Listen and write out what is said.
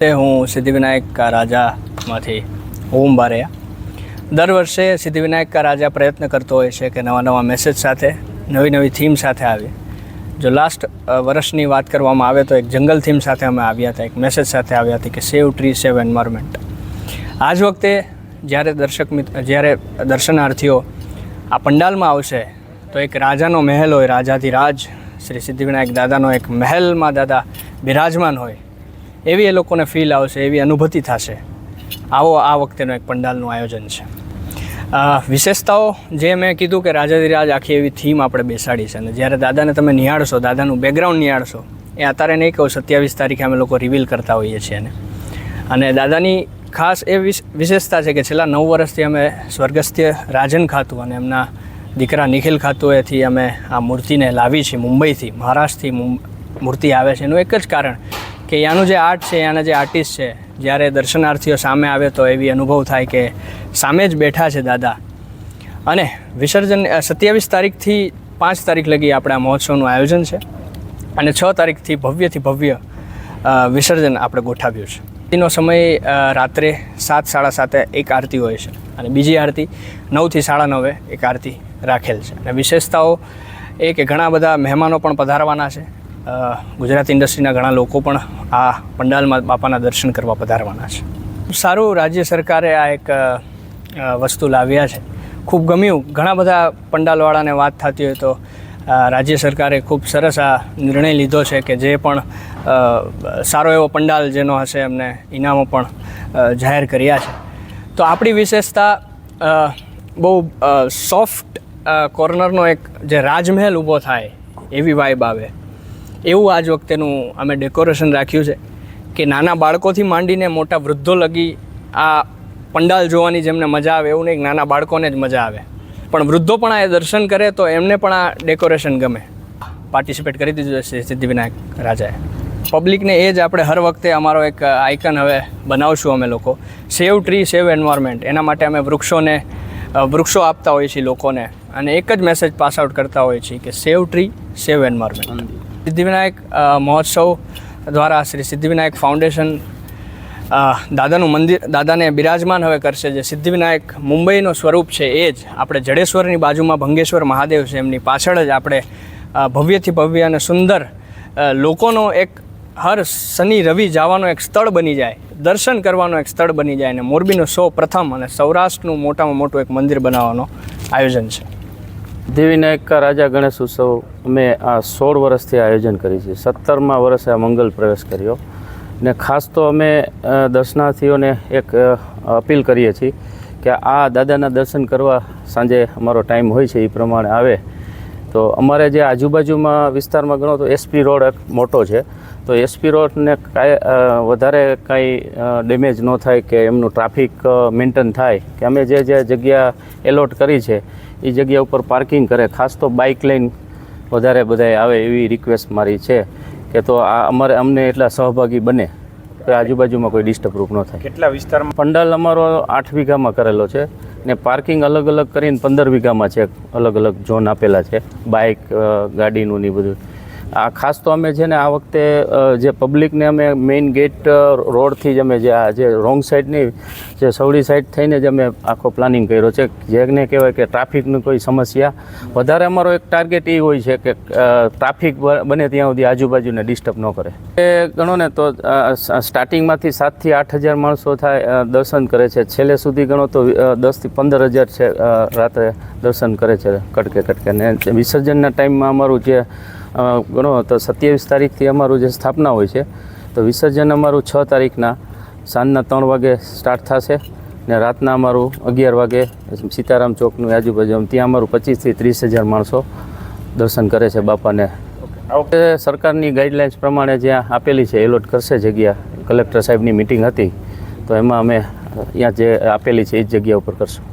તે હું સિદ્ધિવિનાયક રાજામાંથી ઓમ બારૈયા દર વર્ષે સિદ્ધિવિનાયક રાજા પ્રયત્ન કરતો હોય છે કે નવા નવા મેસેજ સાથે, નવી નવી થીમ સાથે આવી. જો લાસ્ટ વર્ષની વાત કરવામાં આવે તો એક જંગલ થીમ સાથે અમે આવ્યા હતા, એક મેસેજ સાથે આવ્યા હતા કે સેવ ટ્રી સેવ એન્વાયરમેન્ટ આ જ વખતે જ્યારે દર્શક મિત્ર જ્યારે દર્શનાર્થીઓ આ પંડાલમાં આવશે, તો એક રાજાનો મહેલ હોય રાજાથી રાજ શ્રી સિદ્ધિવિનાયક દાદાનો એક મહેલમાં દાદા બિરાજમાન હોય. એવી એ લોકોને ફીલ આવશે, એવી અનુભૂતિ થશે. આવો આ વખતેનો એક પંડાલનું આયોજન છે. વિશેષતાઓ, જે મેં કીધું કે રાજાધિરાજ આખી એવી થીમ આપણે બેસાડી છે અને જ્યારે દાદાને તમે નિહાળશો, દાદાનું બેકગ્રાઉન્ડ નિહાળશો, એ અત્યારે નહીં કહું, સત્યાવીસ તારીખે અમે લોકો રિવીલ કરતા હોઈએ છીએ એને. અને દાદાની ખાસ એ વિશ- વિશેષતા છે કે છેલ્લા નવ વર્ષથી અમે સ્વર્ગસ્થ્ય રાજન ખાતું અને એમના દીકરા નિખિલ ખાતુએથી અમે આ મૂર્તિને લાવી છીએ, મુંબઈથી, મહારાષ્ટ્રથી મૂર્તિ આવે છે. એનું એક જ કારણ કે યાનું જે આર્ટ છે, યાના જે આર્ટિસ્ટ છે, જ્યારે દર્શનાર્થીઓ સામે આવે તો એવી અનુભવ થાય કે સામે જ બેઠા છે દાદા. અને વિસર્જન સત્યાવીસ તારીખથી પાંચ તારીખ લગી આપણે આ મહોત્સવનું આયોજન છે અને છ તારીખથી ભવ્યથી ભવ્ય વિસર્જન આપણે ગોઠવ્યું છે. એનો સમય રાત્રે સાત, સાડા સાતે એક આરતી હોય છે અને બીજી આરતી નવથી સાડા નવે એક આરતી રાખેલ છે. અને વિશેષતાઓ એ કે ઘણા બધા મહેમાનો પણ પધારવાના છે. ગુજરાત ઇન્ડસ્ટ્રીના ઘણા લોકો પણ આ પંડાલમાં બાપાના દર્શન કરવા પધારવાના છે. સારું રાજ્ય સરકારે આ એક વસ્તુ લાવ્યા છે. ખૂબ ગમ્યું. ઘણા બધા પંડાલવાળાને વાત થતી હોય તો રાજ્ય સરકારે ખૂબ સરસ આ નિર્ણય લીધો છે કે જે પણ સારો એવો પંડાલ જેનો હશે એમને ઇનામો પણ જાહેર કર્યા છે. તો આપણી વિશેષતા બહુ સોફ્ટ કોર્નરનો એક જે રાજમહેલ ઊભો થાય એવી વાઇબ આવે. એવું આજ વખતેનું અમે ડેકોરેશન રાખ્યું છે કે નાના બાળકોથી માંડીને મોટા વૃદ્ધો લગી આ પંડાલ જોવાની જેમને મજા આવે એવું નહીં નાના બાળકોને જ મજા આવે. પણ વૃદ્ધો પણ આ દર્શન કરે તો એમને પણ આ ડેકોરેશન ગમે. પાર્ટિસિપેટ કરી દીધું છે સિદ્ધિવિનાયક રાજાએ. પબ્લિકને એ જ આપણે હર વખતે અમારો એક આઇકન હવે બનાવશું અમે લોકો. સેવ ટ્રી સેવ એન્વાયરમેન્ટ એના માટે અમે વૃક્ષોને વૃક્ષો આપતા હોઈએ છીએ લોકોને. અને એક જ મેસેજ પાસ આઉટ કરતા હોઈએ છીએ કે save tree save environment Siddhivinayak મહોત્સવ દ્વારા શ્રી સિદ્ધિવિનાયક ફાઉન્ડેશન દાદાનું મંદિર, દાદાને બિરાજમાન હવે કરશે. જે સિદ્ધિવિનાયક મુંબઈનું સ્વરૂપ છે એ જ આપણે જડેશ્વરની બાજુમાં ભંગેશ્વર મહાદેવ છે. એમની પાછળ જ આપણે ભવ્યથી ભવ્ય અને સુંદર લોકોનો એક હર શનિ રવિ જવાનું એક સ્થળ બની જાય. દર્શન કરવાનો એક સ્થળ બની જાય અને મોરબીનું સૌ પ્રથમ અને સૌરાષ્ટ્રનું મોટામાં મોટું એક મંદિર બનાવવાનો આયોજન છે. દેવીનાયક રાજા ગણેશ ઉત્સવ અમે આ સોળ વર્ષથી આયોજન કરી છે. સત્તરમાં વર્ષે આ મંગલ પ્રવેશ કર્યો. ને ખાસ તો અમે દર્શનાર્થીઓને એક અપીલ કરીએ છીએ કે આ દાદાના દર્શન કરવા સાંજે અમારો ટાઈમ હોય છે, એ પ્રમાણે આવે. તો અમારે જે આજુબાજુમાં વિસ્તારમાં ગણો તો એસપી રોડ એક મોટો છે. તો એસપી રોડને કાંઈ વધારે કાંઈ ડેમેજ ન થાય કે એમનું ટ્રાફિક મેન્ટેન થાય કે અમે જે જે જગ્યા એલોટ કરી છે એ જગ્યા ઉપર પાર્કિંગ કરે ખાસ તો બાઇક લઈને વધારે બધાય આવે એવી રિક્વેસ્ટ મારી છે કે તો આ અમારે અમને એટલા સહભાગી બને કે આજુબાજુમાં કોઈ ડિસ્ટર્બ રૂપ ન થાય. કેટલા વિસ્તારમાં? પંડાલ અમારો આઠ વીઘામાં કરેલો છે ને પાર્કિંગ અલગ અલગ કરીને પંદર વીઘામાં છે અલગ અલગ ઝોન આપેલા છે બાઇક ગાડીનું ને બધું. આ ખાસ તો અમે છે ને આ વખતે જે પબ્લિકને અમે મેઇન ગેટ રોડથી જ અમે જે આ જે રોંગ સાઈડની, જે સવડી સાઈડ થઈને જ અમે આખો પ્લાનિંગ કર્યો છે. જેને કહેવાય કે ટ્રાફિકની કોઈ સમસ્યા. વધારે અમારો એક ટાર્ગેટ એ હોય છે કે ટ્રાફિક બને ત્યાં સુધી આજુબાજુને ડિસ્ટર્બ ન કરે. એ ગણો ને તો સ્ટાર્ટિંગમાંથી સાતથી આઠ હજાર માણસો થાય દર્શન કરે છે. છેલ્લે સુધી ગણો તો દસથી પંદર હજાર છે રાત્રે દર્શન કરે છે કટકે કટકે. ને વિસર્જનના ટાઈમમાં અમારું જે ગણો તો સત્યાવીસ તારીખથી અમારું જે સ્થાપના હોય છે, તો વિસર્જન અમારું છ તારીખના સાંજના ત્રણ વાગે સ્ટાર્ટ થશે ને રાતના અમારું અગિયાર વાગે સીતારામ ચોકની આજુબાજુ ત્યાં અમારું પચીસથી ત્રીસ હજાર માણસો દર્શન કરે છે બાપાને. વખતે સરકારની ગાઈડલાઇન્સ પ્રમાણે જ્યાં આપેલી છે એલોટ કરશે જગ્યા, કલેક્ટર સાહેબની મિટિંગ હતી, તો એમાં અમે અહીંયા જે આપેલી છે, એ જ જગ્યા ઉપર કરશું.